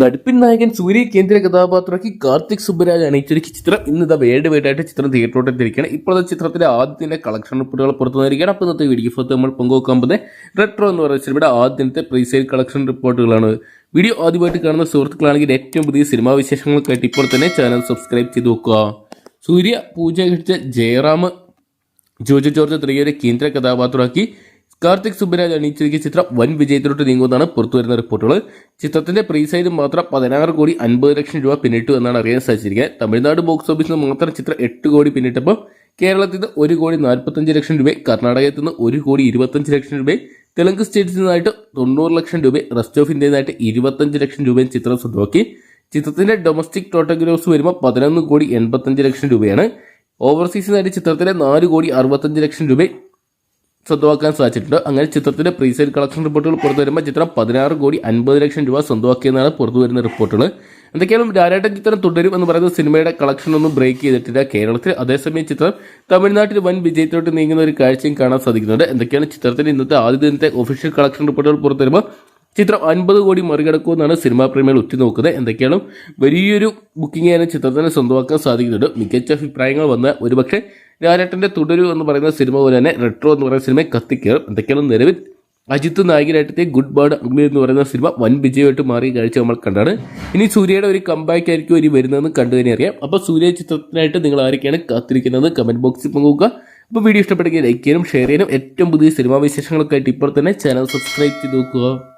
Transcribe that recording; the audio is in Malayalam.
നടിപ്പിൻ നായകൻ സൂര്യ കേന്ദ്ര കഥാപാത്രമാക്കി കാർത്തിക് സുബ്ബരാജ് അണിയിച്ചൊരുക്കി ചിത്രം. ഇന്ന് ഇതാ വേൾഡ് വൈഡായിട്ട് ചിത്രം തിയേറ്ററോട്ട് എത്തിയിരിക്കുകയാണ്. ഇപ്പോഴത്തെ ചിത്രത്തിലെ ആദ്യത്തിന്റെ കളക്ഷൻ റിപ്പോർട്ടുകൾ പുറത്തു വന്നിരിക്കുകയാണ്. അപ്പോൾ ഇന്നത്തെ വീഡിയോ ഫോർത്ത് നമ്മൾ പങ്കുവെക്കാൻ പോകുന്നത് റെട്രോ എന്ന് പറയുന്ന സിനിമയുടെ ആദ്യത്തെ പ്രീസെയിൽ കളക്ഷൻ റിപ്പോർട്ടുകളാണ്. വീഡിയോ ആദ്യമായിട്ട് കാണുന്ന സുഹൃത്തുക്കളാണെങ്കിൽ ഏറ്റവും പുതിയ സിനിമാ വിശേഷങ്ങൾക്കായിട്ട് ഇപ്പോൾ തന്നെ ചാനൽ സബ്സ്ക്രൈബ് ചെയ്ത് നോക്കുക സൂര്യ പൂജ കഴിച്ച ജയറാം ജോജ ജോർജ് തുടങ്ങിയവരെ കേന്ദ്ര കഥാപാത്രമാക്കി കാർത്തിക് സുബ്ബരാജ് അണിയിച്ചിരിക്കുന്ന ചിത്രം വൻ വിജയത്തിലോട്ട് നീങ്ങുമെന്നാണ് പുറത്തുവരുന്ന റിപ്പോർട്ടുകൾ. ചിത്രത്തിന്റെ പ്രീസൈസ് മാത്രം പതിനാറ് കോടി അൻപത് ലക്ഷം രൂപ പിന്നിട്ടു എന്നാണ് അറിയാൻ സാധിച്ചിരിക്കുന്നത് തമിഴ്നാട് ബോക്സ് ഓഫീസിൽ നിന്ന് മാത്രം ചിത്രം എട്ട് കോടി പിന്നിട്ടപ്പോൾ കേരളത്തിൽ നിന്ന് ഒരു കോടി നാൽപ്പത്തഞ്ച് ലക്ഷം രൂപ കർണാടകത്തിൽ നിന്ന് ഒരു കോടി ഇരുപത്തഞ്ച് ലക്ഷം രൂപ തെലുങ്ക് സ്റ്റേറ്റ്സിൽ നിന്നായിട്ട് തൊണ്ണൂറ് ലക്ഷം രൂപ റെസ്റ്റ് ഓഫ് ഇന്ത്യയിൽ ഇരുപത്തഞ്ച് ലക്ഷം രൂപയും ചിത്രം സ്വന്തമാക്കി. ചിത്രത്തിന്റെ ഡൊമസ്റ്റിക് ടോട്ടൽ ഗ്രോസ് വരുമ്പോൾ പതിനൊന്ന് കോടി എൺപത്തഞ്ച് ലക്ഷം രൂപയാണ്. ഓവർസീസിനായിട്ട് ചിത്രത്തിലെ നാല് കോടി അറുപത്തഞ്ച് ലക്ഷം രൂപ സ്വന്തമാക്കാൻ സാധിച്ചിട്ടുണ്ട്. അങ്ങനെ ചിത്രത്തിന്റെ പ്രീസെയിൽ കളക്ഷൻ റിപ്പോർട്ടുകൾ പുറത്തു വരുമ്പോൾ ചിത്രം പതിനാറ് കോടി അൻപത് ലക്ഷം രൂപ സ്വന്തമാക്കിയെന്നാണ് പുറത്തു വരുന്ന റിപ്പോർട്ടുകൾ എന്തൊക്കെയാലും രാരാട്ടൻ ചിത്രം തുടരും എന്ന് പറയുന്നത് സിനിമയുടെ കളക്ഷൻ ഒന്നും ബ്രേക്ക് ചെയ്തിട്ടില്ല കേരളത്തിൽ. അതേസമയം ചിത്രം തമിഴ്നാട്ടിൽ വൻ വിജയത്തിലോട്ട് നീങ്ങുന്ന ഒരു കാഴ്ചയും കാണാൻ സാധിക്കുന്നുണ്ട്. എന്തൊക്കെയാണ് ചിത്രത്തിന്റെ ഇന്നത്തെ ആദ്യ ദിനത്തെ ഒഫീഷ്യൽ കളക്ഷൻ റിപ്പോർട്ടുകൾ പുറത്തു വരുമ്പോൾ ചിത്രം അൻപത് കോടി മറികടക്കുമെന്നാണ് സിനിമാ പ്രേമികൾ ഉറ്റുനോക്കുന്നത് എന്തൊക്കെയാണ് വലിയൊരു ബുക്കിംഗ് ചിത്രത്തിന് സ്വന്തമാക്കാൻ സാധിക്കുന്നുണ്ട്. മികച്ച അഭിപ്രായങ്ങൾ വന്ന ഒരുപക്ഷെ രാരേട്ടന്റെ തുടരു എന്ന് പറയുന്ന സിനിമ പോലെ തന്നെ റെട്രോ എന്ന് പറയുന്ന സിനിമയെ കത്തിക്കയറും എന്തൊക്കെയാണ് നിലവിൽ? അജിത്ത് നായകനായിട്ടത്തെ ഗുഡ് ബേർഡ് അഗ്നി എന്ന് പറയുന്ന സിനിമ വൻ വിജയമായിട്ട് മാറി കാഴ്ച നമ്മൾ കണ്ടാണ്. ഇനി സൂര്യയുടെ ഒരു കമ്പാക്ക് ആയിരിക്കും ഇനി വരുന്നതെന്ന് കണ്ടു തന്നെ അറിയാം. അപ്പോൾ സൂര്യ ചിത്രത്തിനായിട്ട് നിങ്ങൾ ആരൊക്കെയാണ് കാത്തിരിക്കുന്നത്? കമന്റ് ബോക്സിൽ പങ്കുവെക്കുക. അപ്പോൾ വീഡിയോ ഇഷ്ടപ്പെടുകയും ലൈക്ക് ചെയ്യാനും ഷെയർ ചെയ്യാനും. ഏറ്റവും പുതിയ സിനിമാ വിശേഷങ്ങളൊക്കെ ആയിട്ട് ഇപ്പോൾ തന്നെ ചാനൽ സബ്സ്ക്രൈബ് ചെയ്ത് നോക്കുക.